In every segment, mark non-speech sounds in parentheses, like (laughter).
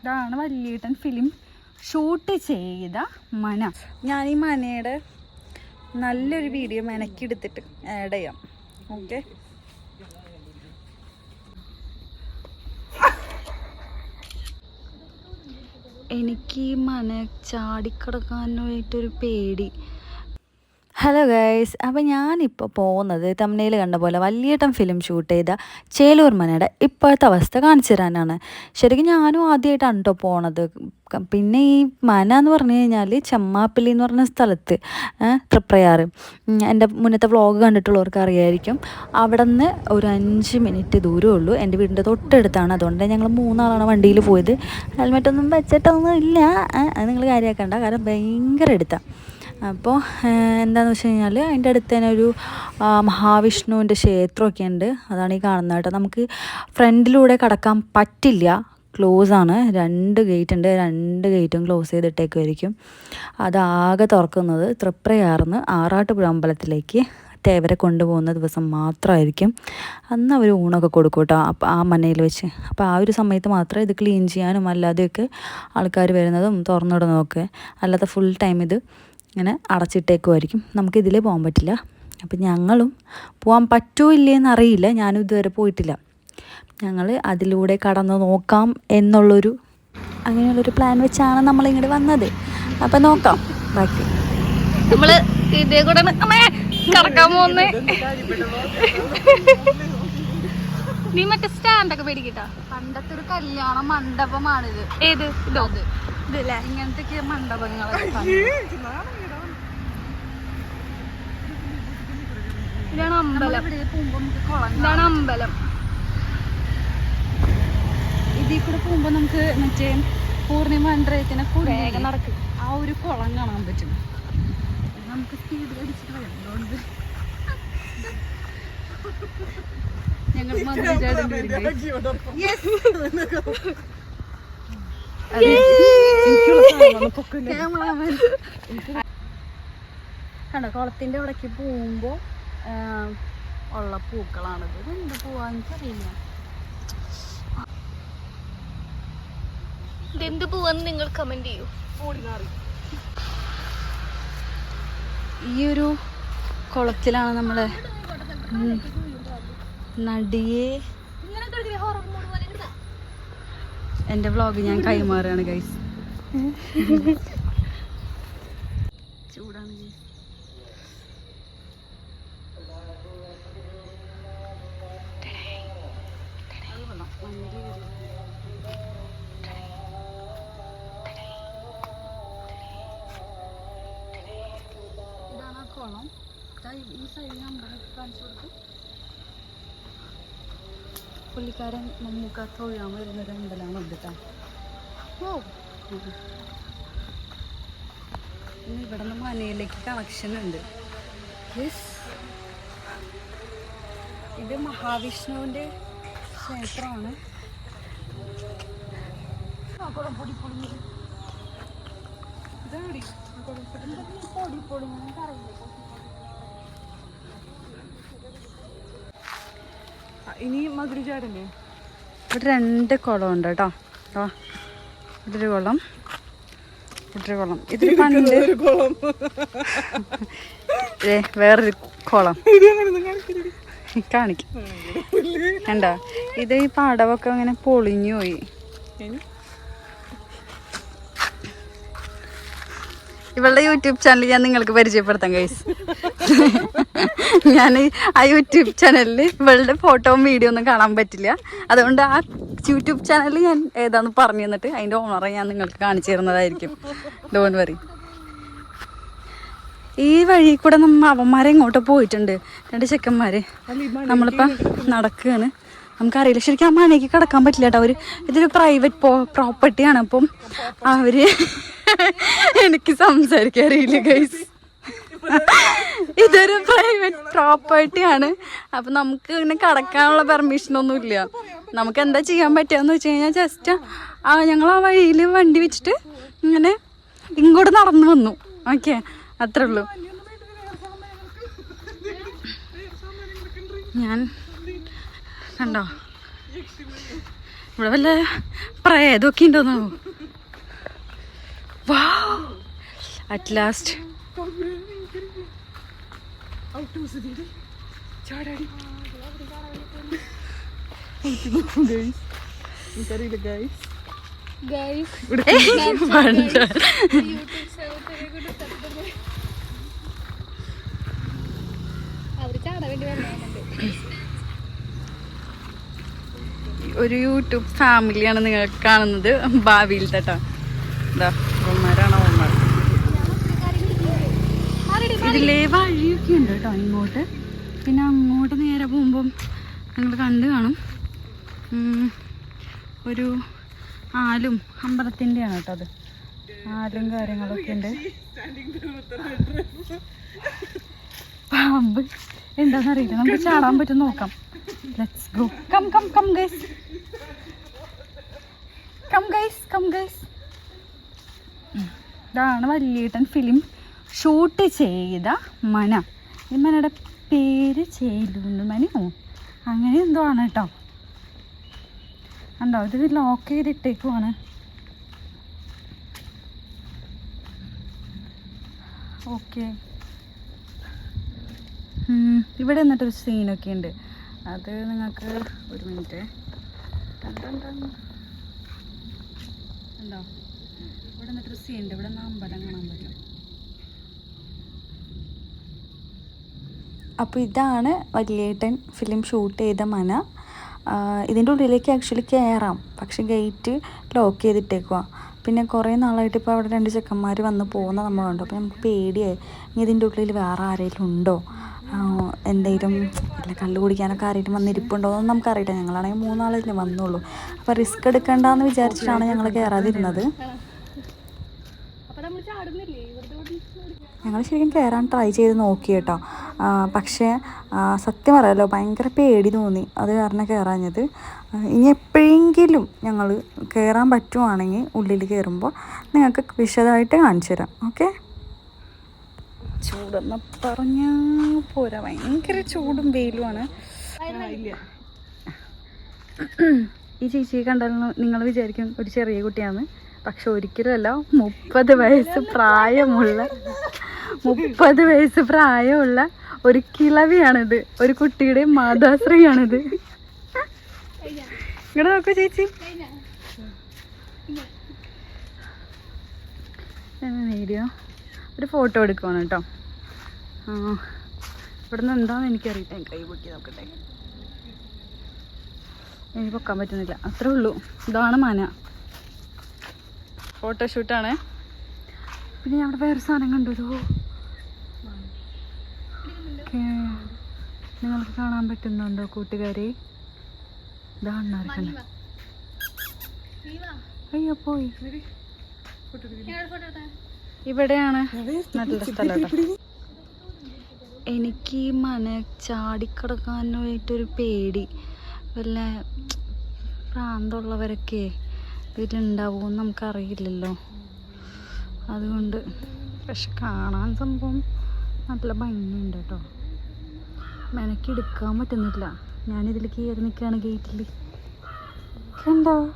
ഇതാണ് Valyettan film. Shoot ചെയ്ത മന. ഞാൻ ഈ മനയുടെ നല്ലൊരു വീഡിയോ മെനക്കെടുത്തിട്ട് ആഡ് ചെയ്യാം. ഓക്കെ എനിക്ക് ഈ മന ചാടിക്കിടക്കാനായിട്ടൊരു പേടി. ഹലോ ഗൈസ് അപ്പോൾ ഞാനിപ്പോൾ പോകുന്നത് തമിഴിൽ കണ്ട പോലെ വലിയേട്ടൻ ഫിലിം ഷൂട്ട് ചെയ്ത ചേലൂർ മനയുടെ ഇപ്പോഴത്തെ അവസ്ഥ കാണിച്ചു തരാനാണ്. ശരിക്കും ഞാനും ആദ്യമായിട്ടാണ് കേട്ടോ പോണത്. പിന്നെ ഈ മന എന്ന് പറഞ്ഞു കഴിഞ്ഞാൽ ചെമ്മാപ്പിള്ളി എന്ന് പറഞ്ഞ സ്ഥലത്ത് തൃപ്രയാറ്. എന്റെ മുന്നത്തെ വ്ളോഗ് കണ്ടിട്ടുള്ളവർക്ക് അറിയായിരിക്കും. അവിടെ നിന്ന് ഒരു അഞ്ച് മിനിറ്റ് ദൂരമേ ഉള്ളൂ. എന്റെ വീടിന്റെ തൊട്ടടുത്താണ്. അതുകൊണ്ട് ഞങ്ങൾ മൂന്നാളാണ് വണ്ടിയിൽ പോയത്. ഹെൽമെറ്റൊന്നും വെച്ചിട്ടൊന്നും ഇല്ല അത് നിങ്ങൾ കാര്യമാക്കണ്ട. കാരണം ഭയങ്കര എടുത്താണ് അപ്പോൾ എന്താണെന്ന് വെച്ച് കഴിഞ്ഞാൽ അതിന്റെ അടുത്ത് തന്നെ ഒരു മഹാവിഷ്ണുവിന്റെ ക്ഷേത്രമൊക്കെ ഉണ്ട്. അതാണ് ഈ കാണുന്നത് കേട്ടോ. നമുക്ക് ഫ്രണ്ടിലൂടെ കടക്കാൻ പറ്റില്ല. ക്ലോസ് ആണ്. രണ്ട് ഗേറ്റ് ഉണ്ട്. രണ്ട് ഗേറ്റും ക്ലോസ് ചെയ്തിട്ടേക്കുമായിരിക്കും അതാകെ തുറക്കുന്നത് തൃപ്രയാർന്ന് ആറാട്ടുപുഴ അമ്പലത്തിലേക്ക് തേവരെ കൊണ്ടുപോകുന്ന ദിവസം മാത്രമായിരിക്കും. അന്ന് അവർ ഊണൊക്കെ കൊടുക്കും കേട്ടോ. അപ്പം ആ മനയിൽ വെച്ച്. അപ്പോൾ ആ ഒരു സമയത്ത് മാത്രമേ ഇത് ക്ലീൻ ചെയ്യാനും അല്ലാതെയൊക്കെ ആൾക്കാർ വരുന്നതും തുറന്നിടുന്നതും ഒക്കെ. അല്ലാതെ ഫുൾ ടൈം ഇത് ഇങ്ങനെ അടച്ചിട്ടേക്കുമായിരിക്കും നമുക്കിതിൽ പോകാൻ പറ്റില്ല. അപ്പം ഞങ്ങളും പോകാൻ പറ്റുമോ ഇല്ലേന്ന് അറിയില്ല ഞാനും ഇതുവരെ പോയിട്ടില്ല. ഞങ്ങൾ അതിലൂടെ കടന്നു നോക്കാം എന്നുള്ളൊരു അങ്ങനെയുള്ളൊരു പ്ലാൻ വെച്ചാണ് നമ്മൾ ഇങ്ങോട്ട് വന്നത്. അപ്പം നോക്കാം. ബാക്കി. നമ്മൾ ഇതേ കൂടെ അമ്മേ കറക്കാൻ പോകുന്നേ നീ മറ്റേ സ്റ്റാൻഡൊക്കെ പേടിക്കട്ടോ പണ്ടത്തെ ഒരു കല്യാണ മണ്ഡപമാണിത്. ഏത്? ഇതോ? ഇതല്ലേ? ഇങ്ങനത്തെ മണ്ഡപങ്ങളൊക്കെ ഇതാണ് അമ്പലം. ഇതാണ് അമ്പലം. ഇതിൽ കൂടെ പോകുമ്പോ നമുക്ക് മറ്റേ പൂർണിമ അണ്ടരത്തിനെ വേഗം നടക്ക്. ആ ഒരു കുളം കാണാൻ പറ്റും. നമുക്ക് സ്പീഡ് അടിച്ചിട്ട് വരണ്ടോണ്ട് ഞങ്ങൾ കണ്ടോ കുളത്തിന്റെ അവിടേക്ക് പോകുമ്പോ ഉള്ള പൂക്കളാണിത്. എന്ത് പൂവാന്ന് അറിയില്ല ഇതെന്ത് പോവാന്ന് നിങ്ങൾ കമന്റ് ചെയ്യൂ. ഈ ഒരു കുളത്തിലാണ് നമ്മളെ നടിയെ എന്റെ വ്ളോഗ് ഞാൻ കൈമാറുകയാണ് ഗൈസ് ചൂടാണ് guys. പുള്ളിക്കാരൻ നമുക്ക് തൊഴാൻ വരുന്നൊരു അമ്പലമാണ് ഇവിടുത്തെ ഓ. ഇനി ഇവിടെ നിന്ന് മനയിലേക്ക് കണക്ഷൻ ഉണ്ട്. ഇത് മഹാവിഷ്ണുവിന്റെ കുളം പൊടി ഇതാടി പൊടി. ഇനി മധുര ചാടല്ലേ ഇവിടെ രണ്ട് കുളം ഉണ്ട് കേട്ടോ. ആ ഇതൊരു കുളം. ഇവിടെ കുളം. ഇതിൽ പണ്ട് കുളം. (laughs) ഏ വേറൊരു കുളം. കാണിക്കും. കണ്ടോ? ഇത് ഈ പാടവൊക്കെ അങ്ങനെ പൊളിഞ്ഞു പോയി. ഇവളുടെ യൂട്യൂബ് ചാനൽ ഞാൻ നിങ്ങൾക്ക് പരിചയപ്പെടുത്താം ഗൈസ് ഞാൻ ആ യൂട്യൂബ് ചാനലിൽ ഇവളുടെ ഫോട്ടോയും വീഡിയോ ഒന്നും കാണാൻ പറ്റില്ല. അതുകൊണ്ട് ആ യൂട്യൂബ് ചാനൽ ഞാൻ ഏതാന്ന് പറഞ്ഞു തന്നിട്ട് അതിന്റെ ഓണറെ ഞാൻ നിങ്ങൾക്ക് കാണിച്ചു തരുന്നതായിരിക്കും. ഡോൺ വറി ഈ വഴി കൂടെ നമ്മ അവന്മാരെ ഇങ്ങോട്ട് പോയിട്ടുണ്ട്. രണ്ട് ചെക്കന്മാര്. നമ്മളിപ്പം നടക്കുകയാണ് നമുക്കറിയില്ല. ശരിക്കും ആ മനയ്ക്ക് കിടക്കാൻ പറ്റില്ല കേട്ടോ. അവർ ഇതൊരു പ്രൈവറ്റ് പ്രോപ്പർട്ടിയാണ് അപ്പം അവർ എനിക്ക് സംസാരിക്കാൻ അറിയില്ല ഗൈസ് ഇതൊരു പ്രൈവറ്റ് പ്രോപ്പർട്ടിയാണ് അപ്പൊ നമുക്ക് ഇങ്ങനെ കടക്കാനുള്ള പെർമിഷൻ ഒന്നും ഇല്ല. നമുക്ക് എന്താ ചെയ്യാൻ പറ്റുകയെന്ന് വെച്ച് കഴിഞ്ഞാൽ ജസ്റ്റ് ആ ഞങ്ങൾ ആ വഴിയിൽ വണ്ടി വെച്ചിട്ട് ഇങ്ങനെ ഇങ്ങോട്ട് നടന്നു വന്നു. ഓക്കെ അത്രേ ഉള്ളൂ. ഞാൻ കണ്ടോ? ഇവിടെ വല്ല പ്രേതമൊക്കെ ഉണ്ടോന്നാവോ വാ അറ്റ് ലാസ്റ്റ് എനിക്കറിയില്ല ഗൈസ് ഗൈസ് അവർ ചാടാൻ വേണ്ടി വരണുണ്ട് ഒരു യൂട്യൂബ് ഫാമിലിയാണ് നിങ്ങൾ കാണുന്നത്. ഭാവിയിൽ തട്ടോ. എന്താ അവന്മാർ ഇതിലേ വഴിയൊക്കെ ഉണ്ട് കേട്ടോ ഇങ്ങോട്ട്. പിന്നെ അങ്ങോട്ട് നേരെ പോകുമ്പം നിങ്ങൾ കണ്ടു കാണും. ഒരു ആലും അമ്പലത്തിന്റെയാണ് കേട്ടോ അത്. ആലും കാര്യങ്ങളൊക്കെ ഉണ്ട്. പാമ്പ്. എന്താണെന്നറിയില്ല നമുക്ക് ചാടാൻ പറ്റും നോക്കാം. Let's go come come come guys come guys come guys ഇതാണ് വല്യേട്ടൻ ഫിലിം. ഷൂട്ട് ചെയ്ത മന. ഈ മനയുടെ പേര് ചേലൂന്ന് മനയോ അങ്ങനെ എന്തോ ആണ് കേട്ടോ ഉണ്ടോ ഇത് ലോക്ക് ചെയ്തിട്ടേക്കുവാണ്. ഓക്കെ ഇവിടെ എന്നിട്ടൊരു സീനൊക്കെ ഉണ്ട്. അത് നിങ്ങൾക്ക് ഒരു മിനിറ്റ് ഉണ്ടോ ഇവിടെ നിന്നിട്ടൊരു സീൻ ഉണ്ട്. ഇവിടെ നിന്ന് അമ്പലം കാണാൻ പറ്റും. അപ്പോൾ ഇതാണ് വലിയേട്ടൻ ഫിലിം ഷൂട്ട് ചെയ്ത മന. ഇതിന്റെ ഉള്ളിലേക്ക് ആക്ച്വലി കയറാം പക്ഷെ ഗേറ്റ് ലോക്ക് ചെയ്തിട്ടേക്കുക പിന്നെ കുറേ നാളായിട്ട് ഇപ്പോൾ അവിടെ രണ്ട് ചെക്കന്മാർ വന്ന് പോകുന്ന നമ്മളുണ്ട് അപ്പോൾ നമുക്ക് പേടിയായി. ഇനി ഇതിന്റെ ഉള്ളിൽ വേറെ ആരെങ്കിലും ഉണ്ടോ? എന്തെങ്കിലും ഇല്ല കള്ളു കുടിക്കാനൊക്കെ ആരെങ്കിലും വന്നിരിപ്പുണ്ടോ എന്നൊന്നും നമുക്കറിയില്ല. ഞങ്ങളാണെങ്കിൽ മൂന്നാളല്ലേ വന്നുള്ളൂ. അപ്പോൾ റിസ്ക് എടുക്കണ്ടെന്ന് വിചാരിച്ചിട്ടാണ് ഞങ്ങൾ കയറാതിരുന്നത് അപ്പൊ ഞങ്ങൾ ശരിക്കും കയറാൻ ട്രൈ ചെയ്ത് നോക്കി കേട്ടോ. പക്ഷേ സത്യം പറയാലോ ഭയങ്കര പേടി തോന്നി. അത് കാരണം കയറാഞ്ഞത് ഇനി എപ്പോഴെങ്കിലും ഞങ്ങൾ കയറാൻ പറ്റുവാണെങ്കിൽ ഉള്ളിൽ കയറുമ്പോൾ നിങ്ങൾക്ക് വിശദമായിട്ട് കാണിച്ചു തരാം ഓക്കെ? ചൂടെന്ന് പറഞ്ഞ പോരാ. ഭയങ്കര ചൂടും വെയിലുമാണ്. ഇല്ല ഈ ചേച്ചിയെ കണ്ടാൽ നിങ്ങൾ വിചാരിക്കും ഒരു ചെറിയ കുട്ടിയാണ്. പക്ഷെ ഒരിക്കലുമല്ല മുപ്പത് വയസ്സ് പ്രായമുള്ള മുപ്പത് വയസ്സ് പ്രായമുള്ള ഒരു കിളവിയാണിത്. ഒരു കുട്ടിയുടെ മാതാശ്രീയാണിത്. ഇവിടെ നോക്കൂ ചേച്ചി. വീഡിയോ ഒരു ഫോട്ടോ എടുക്കുവാണ് കേട്ടോ. ഇവിടെ നിന്ന് എന്താണെന്ന് എനിക്കറിയില്ല. ഞാൻ കൈ പൊക്കി നോക്കട്ടെ. എനിക്ക് പൊക്കാൻ പറ്റുന്നില്ല. അത്രേ ഉള്ളൂ. ഇതാണ് മന. ഫോട്ടോഷൂട്ടാണ് പിന്നെ ഞാൻ അവിടെ വേറെ സാധനം കണ്ടു. നിങ്ങൾക്ക് കാണാൻ പറ്റുന്നുണ്ടോ കൂട്ടുകാരെ? ഇതാണ് അയ്യോ പോയി. ഇവിടെയാണ് നല്ല സ്ഥലം. എനിക്ക് ഈ മന ചാടിക്കിടക്കാനായിട്ടൊരു പേടി. വല്ല പ്രാന്തമുള്ളവരൊക്കെ ഇതിലുണ്ടാവുമെന്ന് നമുക്കറിയില്ലല്ലോ. അതുകൊണ്ട് പക്ഷെ കാണാൻ സംഭവം നല്ല ഭംഗിയുണ്ട് കേട്ടോ. മെനക്കെടുക്കാൻ പറ്റുന്നില്ല. ഞാനിതിൽ കയറി നിൽക്കുകയാണ് ഗേറ്റിൽ കണ്ടോ?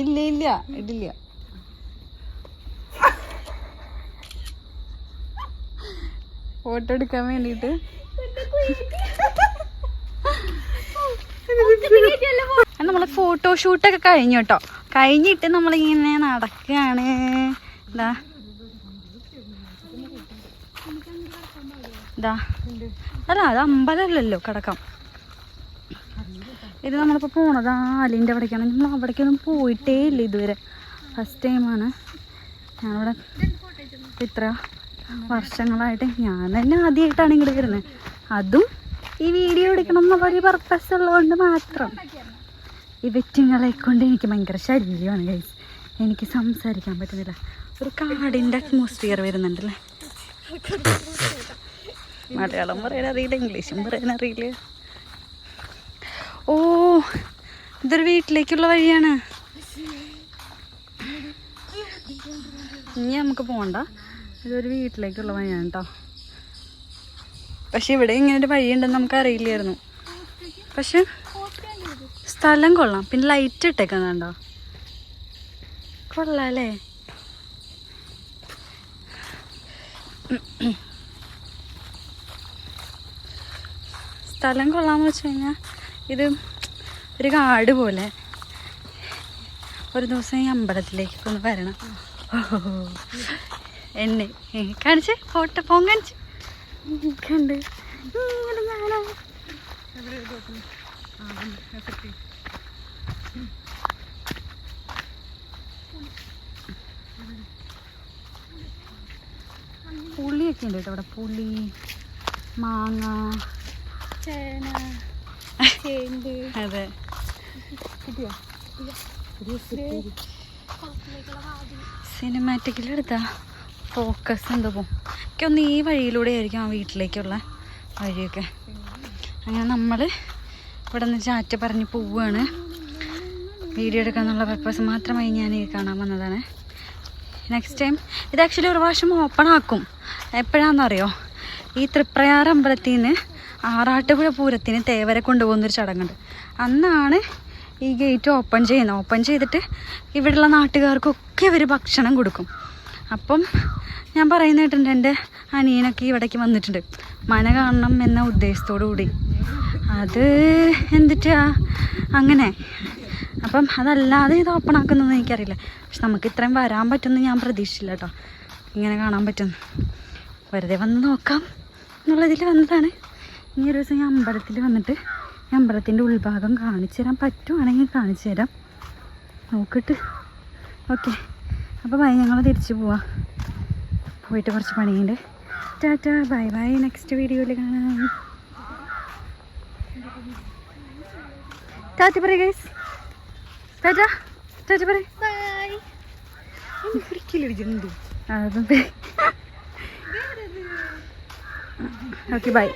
ഇല്ല ഇല്ല ഇടില്ല. ഫോട്ടോ എടുക്കാൻ വേണ്ടിട്ട് നമ്മളെ ഫോട്ടോഷൂട്ടൊക്കെ കഴിഞ്ഞു കേട്ടോ. കഴിഞ്ഞിട്ട് നമ്മളിങ്ങനെ നടക്കുകയാണ് ഇതാ ഇതാ അല്ല അത് അമ്പലമല്ലല്ലോ കിടക്കാം. ഇത് നമ്മളിപ്പോൾ പോണത് ആലിന്റെ അവിടേക്കാണ്. നമ്മൾ അവിടേക്കൊന്നും പോയിട്ടേ ഇല്ല ഇതുവരെ. ഫസ്റ്റ് ടൈമാണ് ഞാനിവിടെ ഇത്ര വർഷങ്ങളായിട്ട് ഞാൻ തന്നെ ആദ്യമായിട്ടാണ് ഇങ്ങോട്ട് വരുന്നത് അതും ഈ വീഡിയോ എടുക്കണം എന്നുള്ള ഒരു പർപ്പസ് ഉള്ളതുകൊണ്ട് മാത്രം. ഈ വെറ്റിങ്ങളെ കൊണ്ട് എനിക്ക് ഭയങ്കര ശല്യമാണ് ഗൈസ് എനിക്ക് സംസാരിക്കാൻ പറ്റുന്നില്ല. ഒരു കാടിന്റെ അറ്റ്മോസ്ഫിയർ വരുന്നുണ്ടല്ലേ? (laughs) മലയാളം പറയാൻ അറിയില്ല ഇംഗ്ലീഷും പറയാൻ അറിയില്ല. ഓ ഇതൊരു വീട്ടിലേക്കുള്ള വഴിയാണ്. ഇനി നമുക്ക് പോകണ്ട ഇതൊരു വീട്ടിലേക്കുള്ള വഴിയാണ് കേട്ടോ പക്ഷെ ഇവിടെ ഇങ്ങനെ ഒരു വഴിയുണ്ടെന്ന് നമുക്ക് അറിയില്ലായിരുന്നു പക്ഷെ സ്ഥലം കൊള്ളാം. പിന്നെ ലൈറ്റ് ഇട്ടേക്കുന്നുണ്ടോ കൊള്ളാം അല്ലേ? സ്ഥലം കൊള്ളാന്ന് വെച്ച് കഴിഞ്ഞാൽ ഇത് ഒരു കാട് പോലെ. ഒരു ദിവസം ഈ അമ്പലത്തിലേക്ക് ഒന്ന് വരണം. എന്നെ കാണിച്ച് ഫോട്ടോ ഫോൺ കാണിച്ച്. കണ്ട്. ഇങ്ങനെ കാണാം പുളിയൊക്കെ ഉണ്ട് കേട്ടോ ഇവിടെ. പുളി മാങ്ങ. ചേന ചേമ്പ്. അതെ. സിനിമാറ്റിക്കിൽ എടുത്താ. ഫോക്കസ് എന്തോ പോകും എനിക്കൊന്ന് ഈ വഴിയിലൂടെ ആയിരിക്കും ആ വീട്ടിലേക്കുള്ള വഴിയൊക്കെ. അങ്ങനെ നമ്മൾ ഇവിടെ നിന്ന് ചാറ്റ പറഞ്ഞ് പോവുകയാണ് വീഡിയോ എടുക്കാന്നുള്ള പർപ്പസ് മാത്രമായി ഞാൻ ഈ കാണാൻ വന്നതാണ്. നെക്സ്റ്റ് ടൈം ഇത് ആക്ച്വലി ഒരു പ്രാവശ്യം ഓപ്പൺ ആക്കും. എപ്പോഴാണെന്നറിയോ ഈ തൃപ്രയാർ അമ്പലത്തിൽ നിന്ന് ആറാട്ടുപുഴ പൂരത്തിന് തേവരെ കൊണ്ടുപോകുന്നൊരു ചടങ്ങുണ്ട്. അന്നാണ് ഈ ഗേറ്റ് ഓപ്പൺ ചെയ്യുന്നത് ഓപ്പൺ ചെയ്തിട്ട് ഇവിടെയുള്ള നാട്ടുകാർക്കൊക്കെ ഇവർ ഭക്ഷണം കൊടുക്കും. അപ്പം ഞാൻ പറയുന്ന കേട്ടിട്ടുണ്ട് എന്റെ അനിയനൊക്കെ ഇവിടേക്ക് വന്നിട്ടുണ്ട്. മന കാണണം എന്ന ഉദ്ദേശത്തോടു കൂടി അത് എന്തിട്ടാ? അങ്ങനെ. അപ്പം അതല്ലാതെ ഇത് ഓപ്പൺ ആക്കുന്നതെന്ന് എനിക്കറിയില്ല. പക്ഷെ നമുക്ക് ഇത്രയും വരാൻ പറ്റുമെന്ന് ഞാൻ പ്രതീക്ഷിച്ചില്ല കേട്ടോ. ഇങ്ങനെ കാണാൻ പറ്റുന്നു വെറുതെ വന്ന് നോക്കാം എന്നുള്ളതിൽ വന്നതാണ്. ഇനി ഒരു ദിവസം ഞാൻ അമ്പലത്തിൽ വന്നിട്ട് ഈ അമ്പലത്തിന്റെ ഉൾഭാഗം കാണിച്ചു തരാൻ പറ്റുവാണെങ്കിൽ കാണിച്ചു തരാം. നോക്കിട്ട്. ഓക്കെ. അപ്പോൾ ബൈ ഞങ്ങൾ തിരിച്ചു പോവാം. പോയിട്ട് കുറച്ച് പണിയുണ്ട്. Tata bye bye. നെക്സ്റ്റ് വീഡിയോയിൽ കാണാം. ടാറ്റ പറയ ഗൈസ് ടാറ്റ ടാറ്റ പറ അതെ ഓക്കെ ബൈ